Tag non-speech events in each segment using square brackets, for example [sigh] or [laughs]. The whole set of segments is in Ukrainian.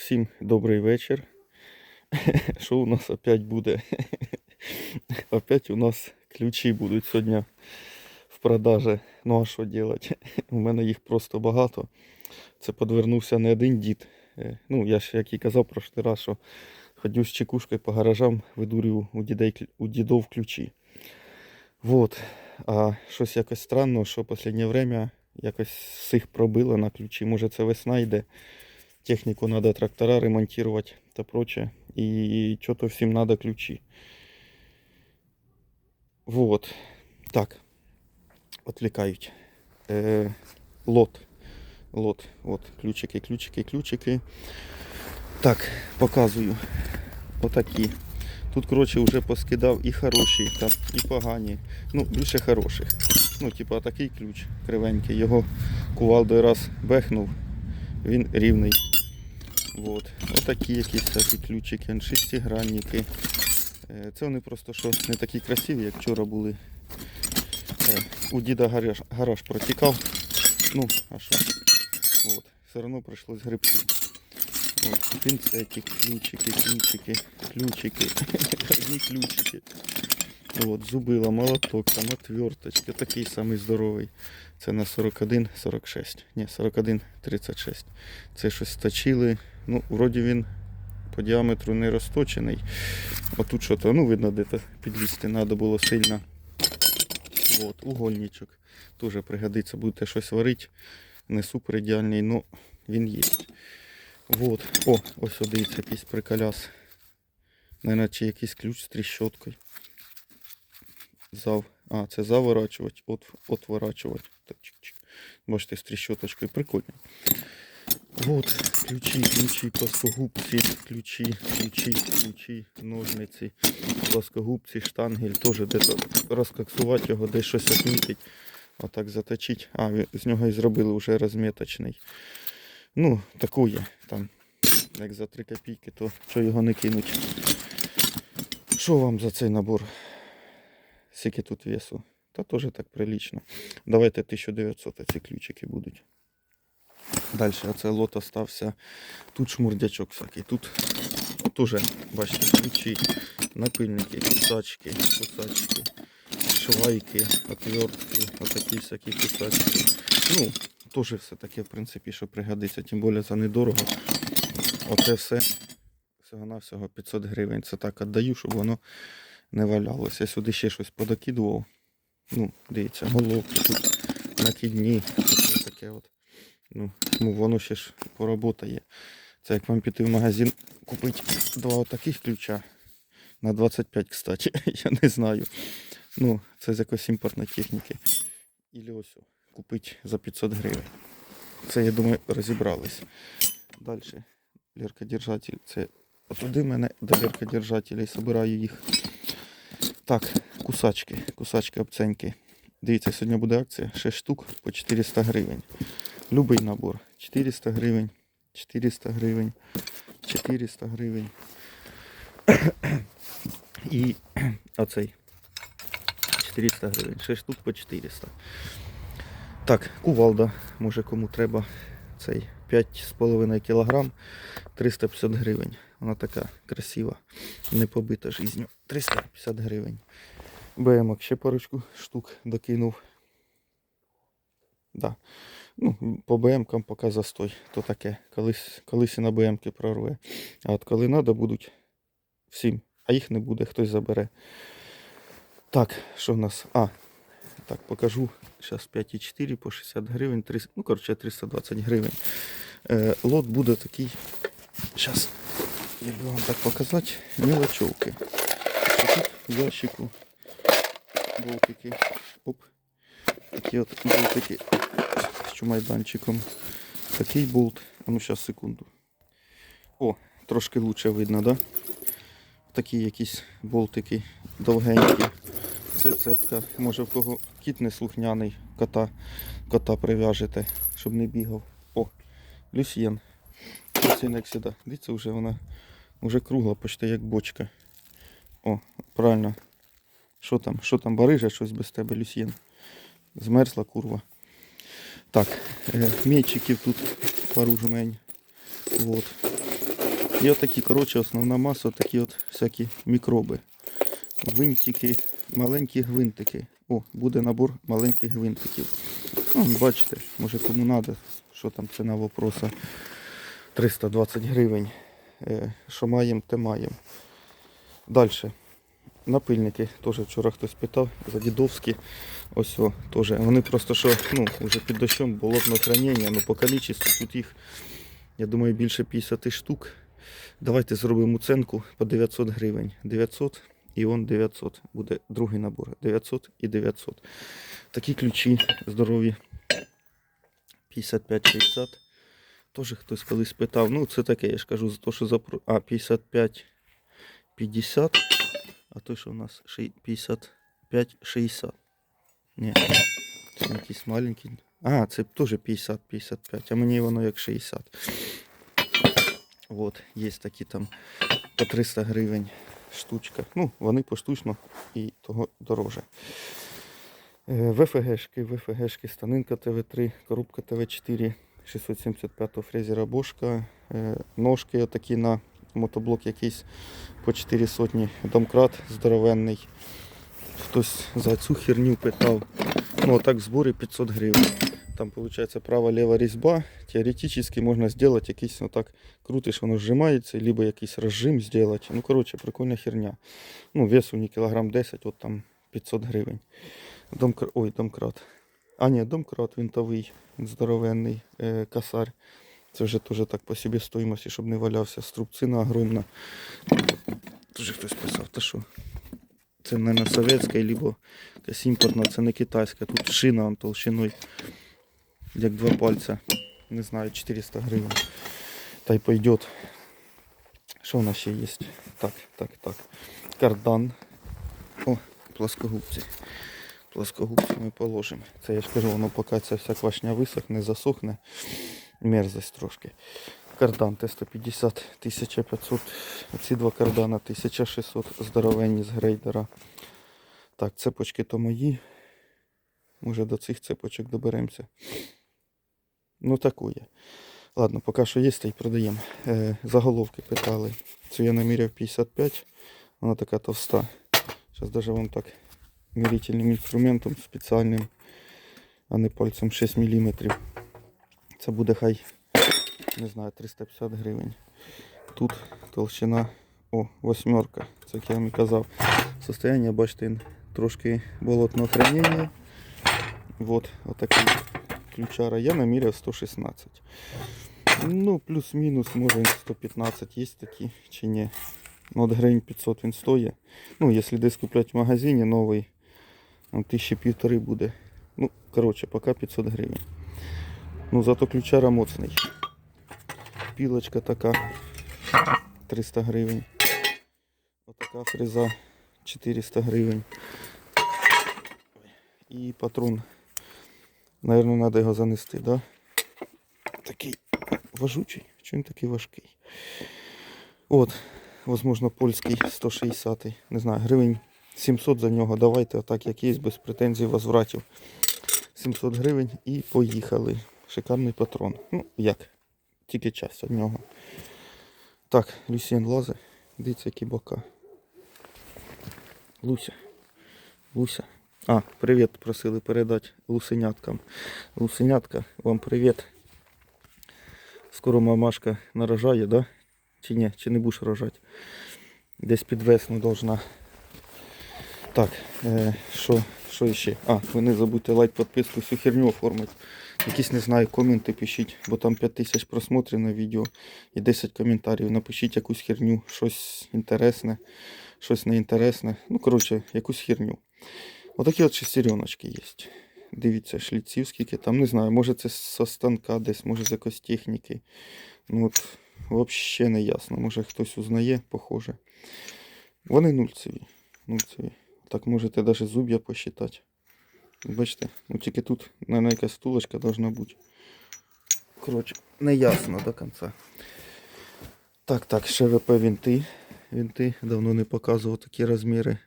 Всім добрий вечір. [laughs] Що у нас опять буде? [laughs] Опять у нас ключі будуть сьогодні в продажі. Ну а що робити? [laughs] У мене їх просто багато. Це подвернувся не один дід. Е, Ну, я ж як і казав прошлий раз, що ходю з чекушкою по гаражам, видурюю у, дідей, у дідов ключі. Вот. А щось якось странно, що в останнє время якось всіх пробило на ключі. Може це весна йде. Технику надо трактора ремонтировать та прочее. И что-то всем надо ключи. Вот. Так. Отвлекають. Е, лот. Лот. От. Ключики, ключики, ключики. Так, показую. Отакі. Тут, коротше, вже поскидав і хороші, там, і погані. Ну, більше хороших. Ну, типа такий ключ кривенький. Його кувалдою раз бехнув. Він рівний. Вот. Отакі якісь такі ключики, шестигранники. Е, Це вони просто що не такі красиві, як вчора були. Е, У діда гараж, гараж протікав. Ну, а що? От. Все одно прийшлось грибти. От. Пінцеті, ключики, ключики, ключики. [laughs] Одні ключики. От, зубила, молоток, там отверточки, такий самий здоровий. Це на 41-46. Ні, 41-36. Це щось точили. Ну, вроді він по діаметру не розточений. Отут що то, ну, видно, де то підлізти треба було сильно. От, угольничок. Теж пригодиться, будете щось варити. Не супер ідеальний, але він є. Вот. О, ось дивіться, якийсь приколяс. Наверное, чи якийсь ключ з тріщоткою. Зав. А, це заворачувати, от, отворачувати. Так, чик-чик. Бачите, з тріщоточкою. Прикольно. Вот, ключі, ключі, плоскогубці, ключі, ключі, ключі, ножниці, плоскогубці, штангель. Теж десь розкоксувати його, десь щось відмітить. Отак заточить. А, з нього і зробили вже розміточний. Ну, таку є. Там, як за 3 копійки, то що його не кинуть. Що вам за цей набор? Скільки тут весу? Та теж так прилично. Давайте 1900 ці ключики будуть. Далі оце лот остався. Тут шмурдячок всякий. Тут теж, бачите, ключі, напильники, кусачки, кусачки, швайки, отвертки, отакі всякі кусачки. Ну, теж все таке, в принципі, що пригодиться, тим більше це недорого. Оце все всього-навсього 500 гривень. Це так віддаю, щоб воно не валялося. Я сюди ще щось подокидував. Ну, дивіться, головки тут накидні, таке, от. Ну, ну воно ще ж поработає. Це як вам піти в магазин купити два таких ключа. На 25, кстати, [laughs] я не знаю. Ну, це з якоїсь імпортної техніки. Ілі ось купити за 500 гривень. Це, я думаю, розібрались. Далі. Ліркодержатель. Це отуди мене до ліркодержателей. Собираю їх. Так, кусачки. Кусачки обценьки. Дивіться, сьогодні буде акція. 6 штук по 400 гривень. Любий набор. 400 гривень, 400 гривень, 400 гривень. І оцей 400 гривень. 6 штук по 400. Так, кувалда, може кому треба. Цей 5,5 кг 350 гривень. Вона така красива, не побита жизнью. 350 гривень. БМок ще парочку штук докинув. Да. Ну, по БМкам поки застой. То таке. Колись, колись і на БМки прорве. А от коли треба, будуть всім. А їх не буде, хтось забере. Так, що в нас? А, так, покажу. Зараз 5,4 по 60 гривень. 300, ну, коротше, 320 гривень. Е, лот буде такий. Зараз я би вам так показати. Мілочовки. Тут в ящику болтики. Оп. Такі от болтики з чумайданчиком. Такий болт. А ну зараз секунду. О, трошки лучше видно, да? Такі якісь болтики довгенькі. Це цепка. Може в кого кіт не слухняний, кота, кота прив'яжете, щоб не бігав. О, люсьєн. Дивіться, вже вона вже кругла, почти як бочка. О, правильно. Що там? Що там, барижа щось без тебе, Люсьєн? Змерзла курва. Так, е, м'ячиків тут пару жмень. Вот. І отакі, коротше, основна маса, такі от всякі мікроби. Гвинтики, маленькі гвинтики. О, буде набор маленьких гвинтиків. Ну, бачите, може кому треба, що там ціна вопроса. 320 гривень. Е, Що маємо, те маємо. Далі. Напильники, теж вчора хтось питав, за дідовські. Ось о, теж. Вони просто що, ну, вже під дощом болотне хранення, ну по кількості тут їх, я думаю, більше 50 штук. Давайте зробимо оценку по 900 гривень. 900 і он 900. Буде другий набор. 900 і 900. Такі ключі здорові. 55-60. Теж хтось колись питав. Ну, це таке, я ж кажу, за те, що за... А, 55 50. А той, що у нас ши- 55 60. Ні. Це якийсь маленький. А, це теж 50 55. А мені воно як 60. От, є такі там по 300 гривень штучка. Ну, вони поштучно і того дороже. Е, ВФГшки, ВФГшки, станинка ТВ3, коробка ТВ4, 675 фрезера Бошка, е, ножки отакі на мотоблок якийсь по 4 сотні, домкрат здоровенний. Хтось за цю херню питав. Ну, так в зборі 500 гривень. Там виходить права-лева різьба. Теоретично можна зробити якийсь отак крутиш, воно зжимається, либо якийсь розжим зробити. Ну, коротше, прикольна херня. Ну, вес у ній кілограм 10, от там 500 гривень. Домкр... Ой, домкрат. А, ні, домкрат винтовий, здоровенний, е, косарь. Це вже теж так по собі стоїмості, щоб не валявся. Струбцина огромна. Дуже хтось писав, та що? Це, мабуть, совєтська, або якась імпортна, це не китайська. Тут шина он, толщиною, як два пальця. Не знаю, 400 гривень. Та й пойдет. Що в нас ще є? Так, так, так. Кардан. О, плоскогубці. Плоскогубці ми положимо. Це я ж кажу, воно поки ця вся квашня висохне, засохне. Мерзость трошки. Кардан Т-150 1500. Оці два кардана 1600 здоровенні з грейдера. Так, цепочки то мої. Може до цих цепочок доберемося. Ну такує. Ладно, поки що є, та й продаємо. Е, заголовки питали. Цю я наміряв 55. Вона така товста. Зараз даже вам так мірительним інструментом спеціальним, а не пальцем 6 мм. Це буде хай, не знаю, 350 гривень. Тут толщина, о, восьмерка. Це як я вам і казав. Состояння, бачите, трошки болотного хранення. Вот, отакий ключара. Я наміряв 116. Ну, плюс-мінус, може 115 є такі чи ні. Ну, от гривень 500 він стоїть. Ну, якщо десь купляти в магазині новий, тисячі півтори буде. Ну, коротше, поки 500 гривень. Ну, зато ключара моцний. Пілочка така 300 гривень. Отака фреза 400 гривень. І патрон. Наверно, треба його занести, да? Такий важучий. Чому він такий важкий? От, возможно, польський 160 Не знаю, гривень 700 за нього. Давайте отак, як є, без претензій возвратів. 700 гривень і поїхали. Шикарний патрон. Ну, як? Тільки час від нього. Так, Люсіен лазе. Дивіться, які бока. Луся. Луся. А, привіт просили передати лусеняткам. Лусенятка, вам привіт. Скоро мамашка нарожає, да? Чи ні? Чи не будеш рожати? Десь під весну должна. Так, е, що, що ще? А, ви не забудьте лайк, підписку, всю херню оформити. Якісь, не знаю, коменти пишіть, бо там 5 тисяч просмотрів на відео і 10 коментарів. Напишіть якусь херню, щось інтересне, щось неінтересне. Ну, коротше, якусь херню. Отакі от шестереночки є. Дивіться, шліців скільки там, не знаю, може це со станка десь, може з якоїсь техніки. Ну от, взагалі не ясно. Може хтось узнає, похоже. Вони нульцеві. нульцеві. Так можете навіть зуб'я посчитати. Бачите, ну тільки тут, наверное, якась стулочка должна бути. Коротше, не ясно до кінця. Так, так, ще ВП вінти. Давно не показував такі розміри.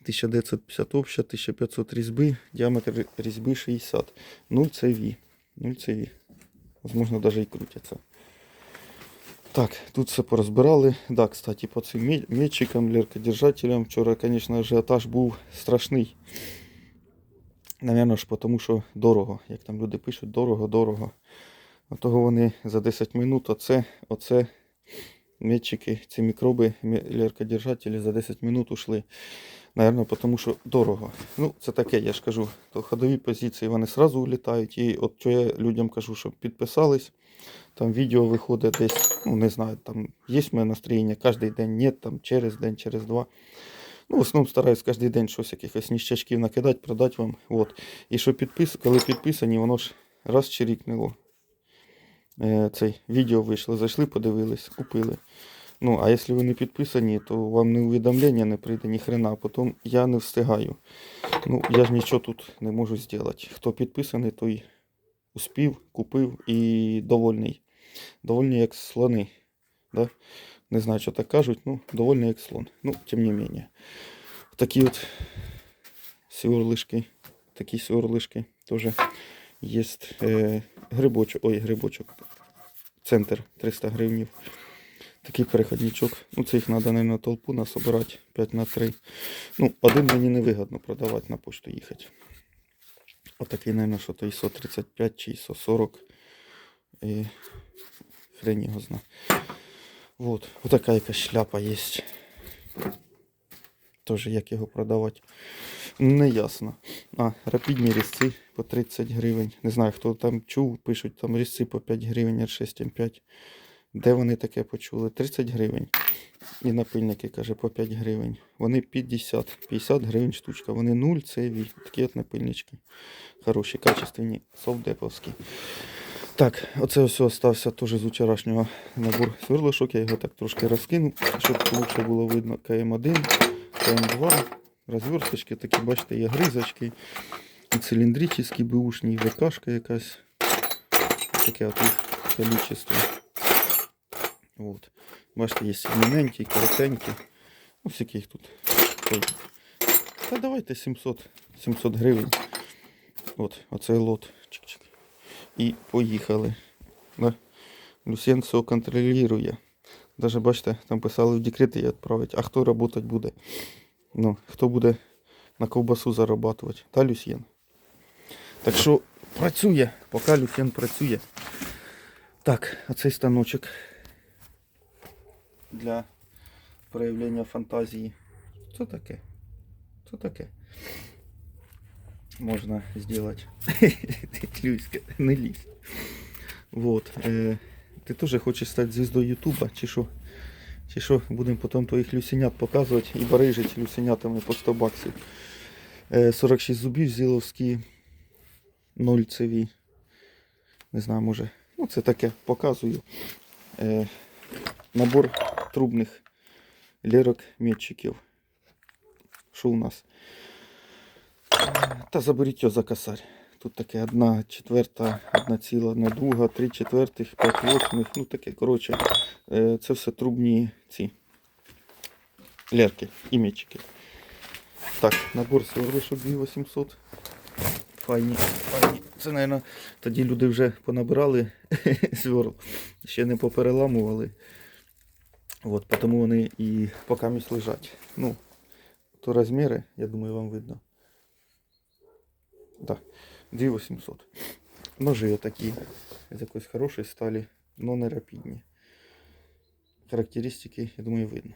1950 обща, 1500 різьби, діаметр різьби 60. 0 CV. 0 CV. Возможно, даже і крутяться. Так, тут все порозбирали. Да, кстати, по цим мі- м'ячикам, ліркодержателям, вчора, звісно, ажіотаж був страшний. Навірно ж, тому що дорого. Як там люди пишуть, дорого, дорого. А того вони за 10 минут оце, оце м'ячики, ці мікроби, мі- ліркодержателі за 10 минут ушли. Наверно, тому що дорого. Ну, це таке, я ж кажу, то ходові позиції вони сразу улітають. І от що я людям кажу, щоб підписались. Там відео виходить десь, ну не знаю, там є мене настроєння кожен день, ні, там через день, через два. Ну, в основному стараюсь кожен день щось якихось ніщачків накидати, продати вам. От. І що підпис... коли підписані, воно ж раз чирікнуло. Е, цей відео вийшло, зайшли, подивились, купили. Ну, а якщо ви не підписані, то вам не увідомлення не прийде, ні хрена, а потім я не встигаю. Ну, я ж нічого тут не можу зробити. Хто підписаний, той успів, купив і довольний. Довольний як слони. Да? Не знаю, що так кажуть, ну, довольний як слон. Ну, тим не менее. Такі от сюрлишки. Такі сюрлишки теж є. Е, грибочок. Ой, грибочок. Центр 300 гривнів. Такий переходничок. Ну, це їх треба, мабуть, толпу насобирати 5 на 3. Ну, один мені не вигідно продавати на пошту їхати. Отакий, мабуть, що то ISO 35 чи ISO 40. І хрен його зна. Вот. Отака якась шляпа є. Тоже як його продавати. Не ясно. А, рапідні різці по 30 гривень. Не знаю, хто там чув, пишуть там різці по 5 гривень, R6 М5. Де вони таке почули? 30 гривень. І напильники, каже, по 5 гривень. Вони 50. 50 гривень штучка. Вони 0 цеві. Такі от напильнички. Хороші, качественні, совдеповські. Так, оце ось остався теж з вчорашнього набор сверлишок. Я його так трошки розкинув, щоб лучше було видно КМ1, КМ2. Розверсточки такі, бачите, є гризочки. Циліндричні, бушні, ВКшка якась. Таке от їх количество. От. Бачите, є сігмененькі, коротенькі. Ну, всякі тут. Та давайте 700, 700 гривень. От, оцей лот. Чик-чик. І поїхали. Да? Люсьєн все контролює. Даже бачите, там писали в декрет її відправити. А хто працювати буде? Ну, хто буде на ковбасу зарабатувати? Та Люсьєн. Так що працює, поки Люсьєн працює. Так, оцей станочок для проявлення фантазії. Що таке? Що таке? Можна зробити. [laughs] Люська, не лізь. Вот. Е, ти теж хочеш стати звіздою Ютуба, чи що? Чи що, будемо потім твоїх люсенят показувати і барижити люсенятами по 100 баксів. Е, 46 зубів зіловські, 0 цеві. Не знаю, може. Ну, це таке показую. Е, набор трубних лірок метчиків. Що у нас? Та заберіть його за косарь. Тут таке одна четверта, одна ціла, одна друга, три четвертих, п'ять восьмих. Ну таке, коротше, е, це все трубні ці лерки і мечики. Так, набор сверлишок 2800. Файні, файні. Це, мабуть, тоді люди вже понабирали [laughs] сверл, ще не попереламували. От, тому вони і поки місць лежать. Ну, то розміри, я думаю, вам видно. Да, 2800. Ножи такі з якоїсь хорошої сталі, но не рапідні. Характеристики, я думаю, видно.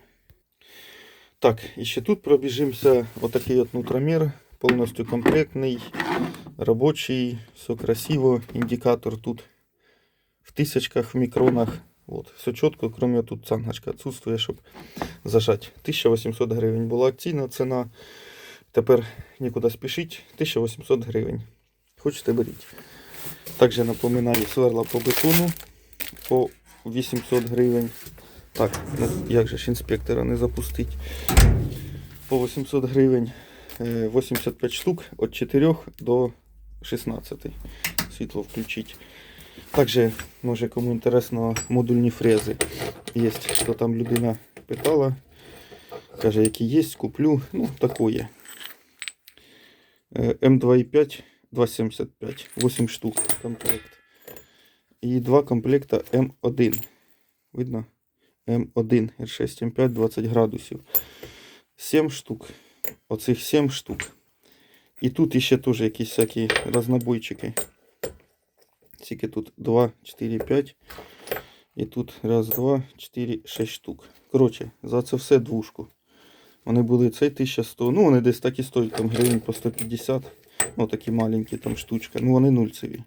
Так, і ще тут пробіжимося. Отакий от нутромір, повністю комплектний, робочий, все красиво. Індикатор тут в тисячках, в мікронах. Вот, все чітко, кроме тут цангачка відсутствує, щоб зажати. 1800 гривень була акційна ціна. Тепер нікуди спішіть. 1800 гривень. Хочете беріть. Також напоминаю сверла по бетону по 800 гривень. Так, ну як же ж інспектора не запустить. По 800 гривень. Е, 85 штук від 4 до 16. Світло включить. Також, може кому інтересно, модульні фрези. Є, що там людина питала. Каже, які є, куплю. Ну, такое. Е, М2,5 2,75. 8 штук комплект. І два комплекта М1. видно? М1, R6, М5, 20 градусів. 7 штук. Оцих 7 штук. І тут іще теж якісь всякі разнобойчики. Скільки тут 2, 4, 5. І тут раз, два, 4, 6 штук. Коротше, за це все двушку. Вони були цей 1100. Ну, вони десь так і стоять, там гривень по 150. Ну, такі маленькі там штучка. Ну, вони нульцеві.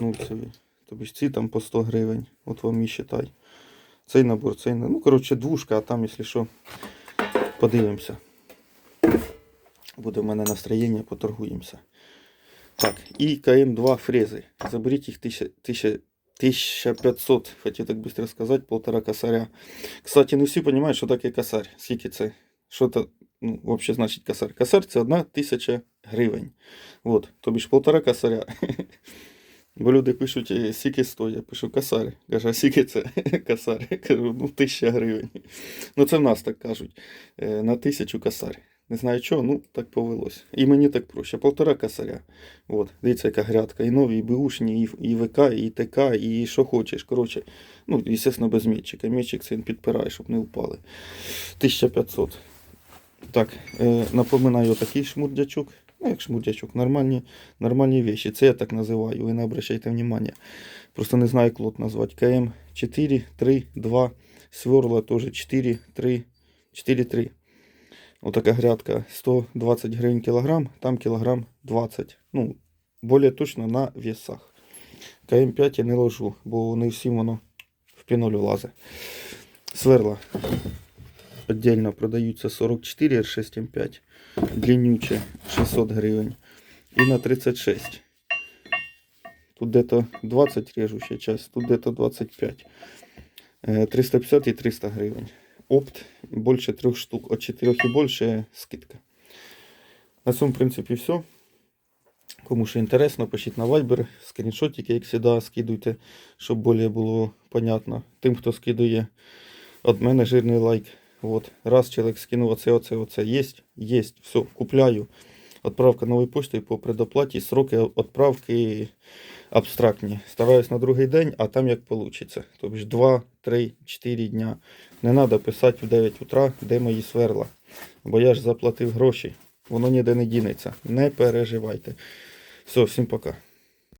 Нульцеві. Тобто ж ці там по 100 гривень. От вам і считай. Цей набор, цей набор. Ну, коротше, двушка, а там, якщо що, подивимося. Буде в мене настроєння, поторгуємося. Так, і КМ2 фрези. Заберіть їх 1000, 1000, 1500, хотів так швидко сказати, полтора косаря. Кстати, не всі розуміють, що таке косарь. Скільки це? Що це, ну, взагалі значить косарь? Косарь це одна тисяча гривень. От, тобі ж полтора косаря. [laughs] Бо люди пишуть, «Е, скільки стоїть, я пишу косарь. Каже, а скільки це [laughs] косарь? Кажу, ну тисяча гривень. Ну це в нас так кажуть. е, На тисячу косарь. Не знаю чого, ну так повелось. І мені так проще. Полтора косаря. От, дивіться, яка грядка. І нові, і беушні, і, і ВК, і ТК, і що хочеш. Коротше, ну, звісно, без мітчика. Мітчик це підпирає, щоб не впали. 1500. Так, е, напоминаю такий шмурдячок. Ну, як шмурдячок, нормальні, нормальні вещи. Це я так називаю, ви не обращайте внимання. Просто не знаю, як лот назвати. КМ 4, 3, 2, сверла теж 4, 3, 4, 3. Отака грядка 120 гривень кілограм, там кілограм 20. Ну, більш точно на весах. КМ5 я не ложу, бо не всім воно в піноль влазить. Сверла. Отдельно продаються 44 R6 М5. Длиннюче 600 гривень. І на 36. Тут где-то 20 режущая часть, тут где-то 25. Е, 350 і 300 гривень. Опт більше трьох штук. От 4 і більше скидка. На цьому, в принципі, все. Кому що інтересно, пишіть на Viber, скріншотики, як завжди, скидуйте, щоб більше було понятно. Тим, хто скидує від мене жирний лайк. Вот. Раз чоловік скинув оце, оце, оце. Єсть, єсть, все, купляю. Отправка новою поштою по предоплаті. Сроки відправки абстрактні. Стараюсь на другий день, а там як вийде. Тобто 2, 3, 4 дня. Не треба писати в 9 утра, де мої сверла. Бо я ж заплатив гроші. Воно ніде не дінеться. Не переживайте. Все, всім пока.